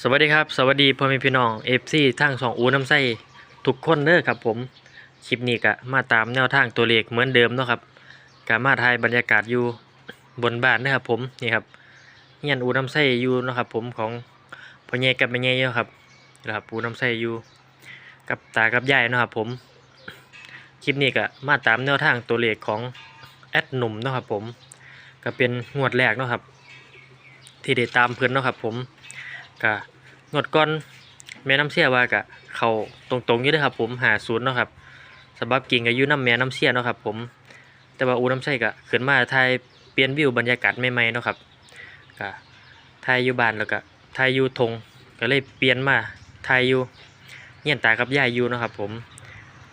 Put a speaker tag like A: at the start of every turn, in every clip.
A: สวัสดีครับ สวัสดีพ่อแม่พี่น้องเอฟซีทั้งสองอูน้ำไส้ทุกคนเด้อครับผม คลิปนี้ก็มาตามแนวทางตัวเลขเหมือนเดิมเนาะครับกามาถ่ายบรรยากาศอยู่บนบ้านนะครับผมนี่ครับเฮียนอูน้ำไส้อยู่เนาะครับผมของพ่อใหญ่กับแม่ใหญ่เนาะครับนะครับอูน้ำไส้อยู่กับตากับยายเนาะครับผมคลิปนี้ก็มาตามแนวทางตัวเลขของแอดหนุ่มเนาะครับผม ก็เป็นงวดแรกเนาะครับ ที่ได้ตามเพื่อนเนาะครับผม กะงดก่อนแม่น้ำเสียว่ากะเขาตรงๆอยู่เด้อครับ ผมหาศูนย์เนาะครับสำหรับกิ่งอายุน้ำแม่น้ำเสียเนาะครับ ผม แต่ว่าอูน้ำใส่กะขึ้นมาถ่ายเปลี่ยนวิวบรรยากาศใหม่ๆเนาะครับกะถ่ายอยู่บ้านแล้วก็ถ่ายอยู่ทงก็เลยเปลี่ยนมาถ่ายอยู่เงียนตากับยายอยู่เนาะครับ ผม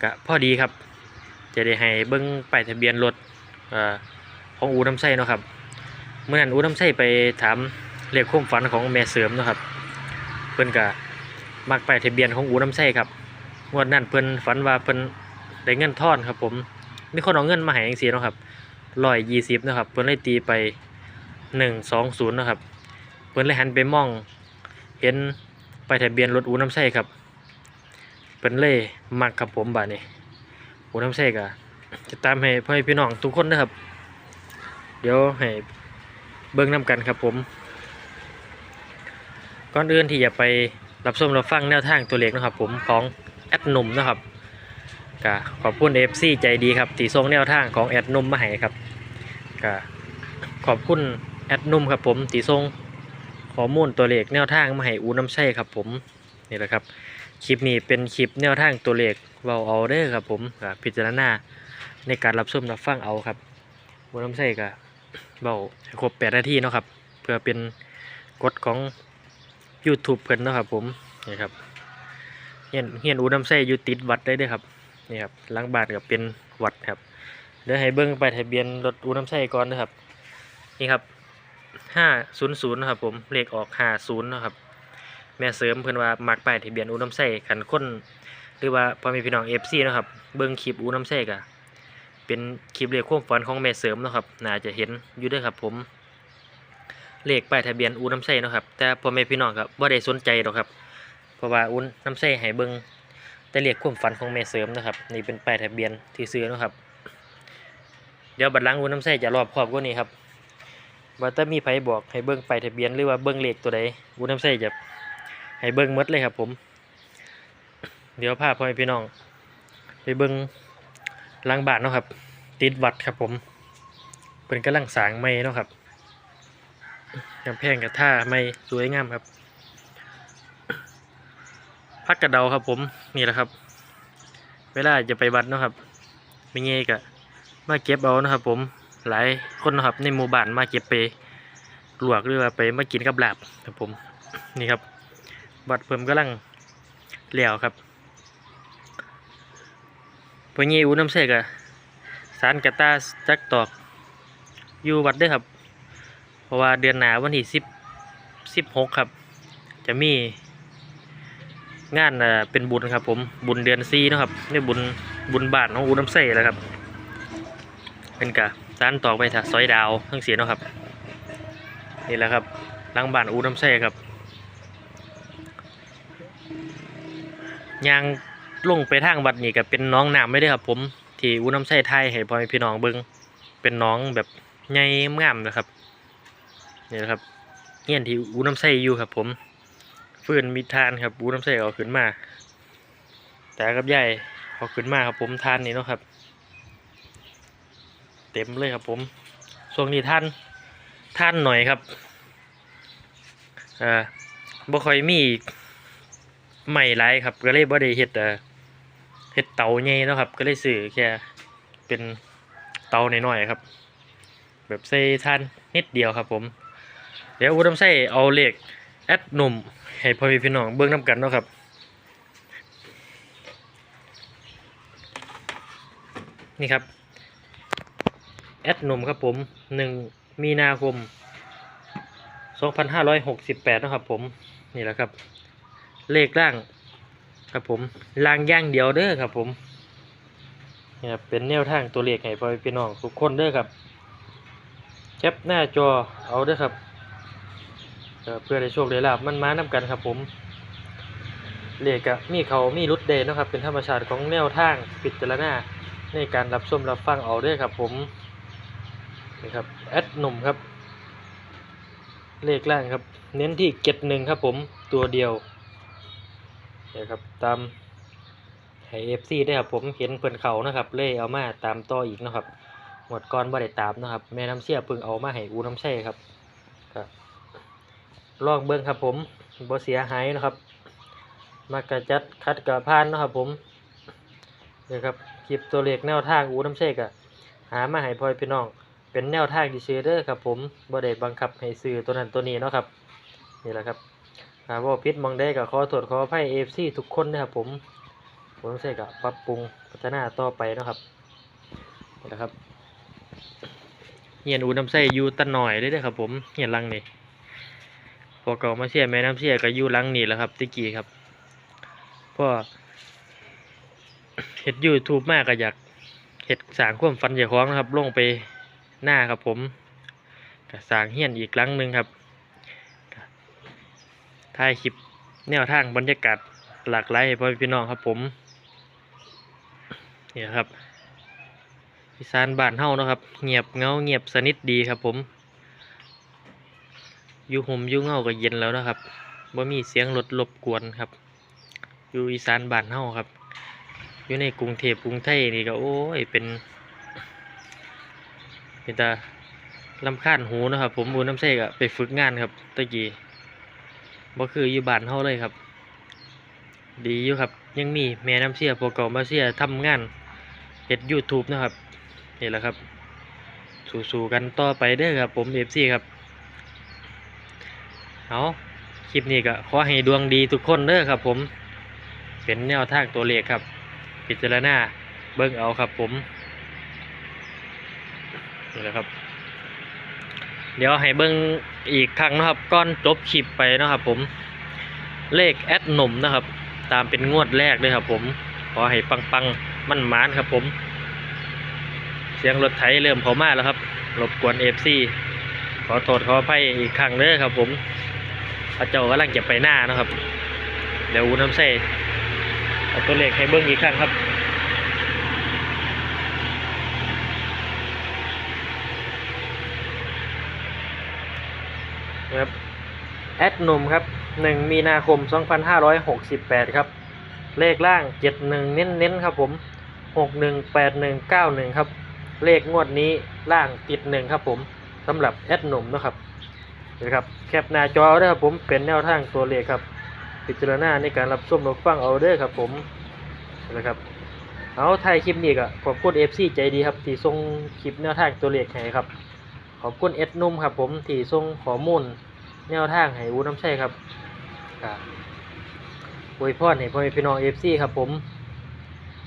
A: กะพอดีครับ จะได้ให้เบิ้งป้ายทะเบียนรถของอูน้ำใส่เนาะครับเมื่อนั้นอูน้ำใส่ไปถามเรียกความฝันของแม่เสริมเนาะครับ พิ่นก็มักไปทะเบียนของอูน้ำไส้ครับงวดนั้นเพิ่นฝันว่าเพิ่นได้เงินทอนครับ ผมมีคนเอาเงินมาให้จังซี่เนาะครับร้อยยี่สิบนะครับเพิ่นเลยตีไปหนึ่งสองศูนย์นะครับเพิ่นเลยหันไปมอง เห็นไปทะเบียนรถอูน้ำไส้ครับเพิ่นเลยมักครับผมบานี้อูน้ำไส้ก็จะตามให้พ่อพี่น้องทุกคนนะครับ เดี๋ยวให้เบิ่งนํกันครับผม ก่อนอื่นที่จะไปรับชมรับฟังแนวทางตัวเลขนะครับ ผมของแอดหนุ่มนะครับก็ขอบคุณเอฟซีใจดีครับที่ส่งแนวทางของแอดนุ่มมาให้ครับก็ขอบคุณแอดนุ่มครับผมที่ส่งข้อมูลตัวเลขแนวทางมาให้อูน้ำใช่ครับ ผมนี่แหละครับคลิปนี้เป็นคลิปแนวทางตัวเลขเบาเอาเด้อครับผมก็พิจารณาในการรับชมรับฟังเอาครับอูน้ำใช่ก็เบาให้ครบแปดนาทีเนาะครับ เพื่อเป็นกฎของ YouTube เพิ่นนะครับผมนี่ครับเฮียนเฮียนอูน้ำไส้อยู่ติดวัดได้ด้อครับนี่ครับหลังบานก็เป็นวัดครับเดี๋ยวให้เบิ้งไปทะเบียนรถอูน้ำไส้ก่อนนะครับนี่ครับห้าศูนย์ศูนย์นะครับผมเลขออกห้าศูนย์นะครับแม่เสริมเพิ่นว่ามักป้ายทะเบียนอูน้ำไส้ขันคนหรือว่าพอม่พี่น้องเอฟซีนะครับเบิ้งคลิปอูน้ำไส้ก็เป็นคลิปเลขความฝันของแม่เสริมนะครับน่าจะเห็นอยู่ด้วยครับผม เลขป้ายทะเบียนอูน้ำไส้นะครับ แต่พ่อแม่พี่น้องครับว่าได้สนใจหรอกครับ เพราะว่าอูน้ำไส้ให้เบิงแต่เลขความฝันของแม่เสริมนะครับ นี่เป็นป้ายทะเบียนที่ซื้อนะครับ เดี๋ยวบัดหลังอูน้ำไส้จะรอบครอบกว่านี้ครับว่าถ้ามีไผบอกให้เบิ่งป้ายทะเบียนหรือว่าเบิ่งเลขตัวใดอูน้ำไส้จะให้เบิ่งมดเลยครับ ผม เดี๋ยวพาพ่อแม่พี่น้อง ไปเบิ่งหลังบานเนาะครับ ติดวัดครับผมเป็นกำลังสางใหม่เนาะครับ กำแพงกับท่าไม่สวยงามครับ พักกระเดาครับผมนี่แหละครับ เวลาจะไปวัดนะครับไม่เงี้ยกะมาเก็บเอานะครับ ผมหลายคนนะครับในหมู่บ้านมาเก็บไปลวกหรือว่าไปมากินกับลาบครับผมนี่ครับวัดเพิ่มกำลังเหลียวครับพอเงี้ยอูน้ำเสกอะสารกระตาจักตอกอยู่วัดเด้วยครับ ราะว่าเดือนหนาวันที่สิบสิบหกครับ จะมี งานเป็นบุญครับ ผมบุญเดือนซีนะครับนี่บุญบุญบาทของอูน้ำใส่แล้วครับ เป็นกะสานต่อไปถักซอยดาวทั้งเสียนะครับนี่แหละครับลังบานอูน้ำใส่ครับยางลงไปทางวัดนี่ก็เป็นน้องน้ำไม่ได้ครับ ผมที่อูน้ำใส่ไทยให้พ่อพี่น้องเบิงเป็นน้องแบบใหญ่งามนะครับ นี่นะครับเงี้ยนที่อูน้ำใส่อยู่ครับผมฟืนมีทานครับอูน้ำใส่เอาขึ้นมา แต่กับใหญ่เอาขึ้นมาครับผมทานนี่เนาะครับ เต็มเลยครับผมช่วงนี้ท่านท่านหน่อยครับอ่าบ่ค่อยมีใหม่ไรครับ ก็เลยบ่ได้เฮ็ดเอ่อเฮ็ดเตาใหญ่เนาะครับ ก็เลยซื้อแค่เป็นเตาน้อยๆครับ แบบใส่ท่านนิดเดียวครับผม เดี๋ยวอุดมใส่เอาเลขแอดหนุ่มให้พ่อพี่พี่น้องเบิ่งน้ำกันเนาะครับนี่ครับแอดหนุ่มครับผมหนึ่งมีนาคมสองพันห้าร้อยหกสิบแปดนะครับผมนี่แหละครับ เลขล่างครับผมล่างย่างเดียวเด้อครับผมนี่ครับเป็นแนวทางตัวเลขให้พ่อพี่น้องทุกคนเด้อครับแคปหน้าจอเอาเด้อครับ เพื่อได้โชคได้ลาบมันมานํกันครับผมเลขก็มีเขามีรุดเดนนะครับ เป็นธรรมชาติของแนวทางพิดจารณาในการรับชมรับฟังเอาด้วยครับผมนี่ครับแอดหนุ่มครับ เลขล่างครับ เน้นที่เก็ดหนึ่งครับผมตัวเดียวนี่ครับตามให้เอฟซีได้ครับผมเห็นเพิ่อนเขานะครับ เลยเอามาตามต่ออีกนะครับหมดก่อนบ่ได้ตามนะครับแม่น้ำเชี่ยพิ่งเอามาให้อูน้ำแช่ครับ ลองเบิ่งครับผมบ่เสียหายนะครับ มากระจัดคัดกระพานนะครับผมเนี่ครับคลิปตัวเลขแนวทางอูน้ำแช่ก็หามาให้พ่อพี่น้อง เป็นแนวทางที่ซื้อเด้อครับผมบ่ได้บังคับให้ซื้อตัวนั้นตัวนี้เนาะครับนี่แหละครับหาว่าพิษมองได้ก็ขอโทษขออภัย AFC ทุกคนนะครับผมผมใช่ก็ปรับปรุงพัฒนาต่อไปนะครับนี่แหละครับเหียนอูน้ำใส่อยู่ตะหน่อยเลยเด้อครับผมเหียนลังนี่ พอเก่ามาเสียแม่น้ำเสียก็อยู่ลังนี่แหละครับตะกี้ครับเพราะเฮ็ดยูทูบมากก็อยากเฮ็ดสางควมฝันเจ้าของนะครับลงไปหน้าครับผมก็สางเฮียนอีกหลังหนึ่งครับถ่ายคลิปแนวทางบรรยากาศหลากหลายพ่อพี่น้องครับผมนี่ครับอีสานบ้านเฮานะครับ เงียบเงาเงียบสนิทดีครับผม อยู่ห่มอยู่เงาก็เย็นแล้วนะครับบ่มีเสียงรถรบกวนครับ อยู่อีสานบ้านเฮาครับ อยู่ในกรุงเทพกรุงไทยนี่ก็โอ้ยเป็น เป็นตาลำคาญหูนะครับ ผมบูน้ำเสกอะไปฝึกงานครับตะกี้บ่คืออยู่บ้านเฮาเลยครับ ดีอยู่ครับ ยังมีแม่น้ำเสียพวกเก่ามาเสียทำงานเฮ็ด YouTube นะครับนี่แหละครับ สู้ๆกันต่อไปเด้อครับ ผมเอฟซีครับ เอาคลิปนี้ก็ขอให้ดวงดีทุกคนเด้อครับผม เป็นแนวทางตัวเลขครับ พิจารณาเบิ่งเอาครับผมนี่แหละครับ เดี๋ยวให้เบิ่งอีกครั้งนะครับก่อนจบคลิปไปนะครับผม เลขแอดหนุ่มนะครับ ตามเป็นงวดแรกเลยครับ ผม ขอให้ปังๆมั่นมานครับผม เสียงรถไถเริ่มเข้ามาแล้วครับรบกวนเอฟซีขอโทษขออภัยอีกครั้งเด้อครับผม พระเจ้ากำลังจะไปหน้านะครับ เดี๋ยวอูน้ำใส่เอาตัวเลขให้เบิ้งอีกครั้งครับครับแอดหนุ่มครับ 1 มีนาคม 2568 ครับ เลขล่าง 71 เน้นๆครับผม 618191 ครับ เลขงวดนี้ล่างติดหนึ่งครับผมสำหรับแอดหนุ่มนะครับ นี่ครับแคปหน้าจอเด้ครับผมเป็นแนวทางตัวเลขครับพิจารณาในการรับชมรับฟังเอาเด้อครับผมนะครับเอาไทยคลิปนี้ก็ขอบคุณเอฟซีใจดีครับที่ส่งคลิปแนวทางตัวเลขให้ครับ ขอบคุณเอ็ดนุ่มครับผมที่ส่งข้อมูลแนวทางให้วูน้ำใช่ครับอวยพรให้พ่อแม่พี่น้องเอฟซีครับผม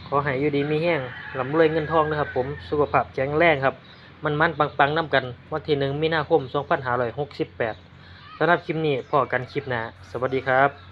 A: ขอให้อยู่ดีมีแห้งลำรวยเงินทองนะครับผมสุขภาพแข็งแรงครับ มันมันปังปังๆน้ำกัน วันที่หนึ่งมีนาคม 2568สำหรับคลิปนี้พอกันคลิปหน้าสวัสดีครับ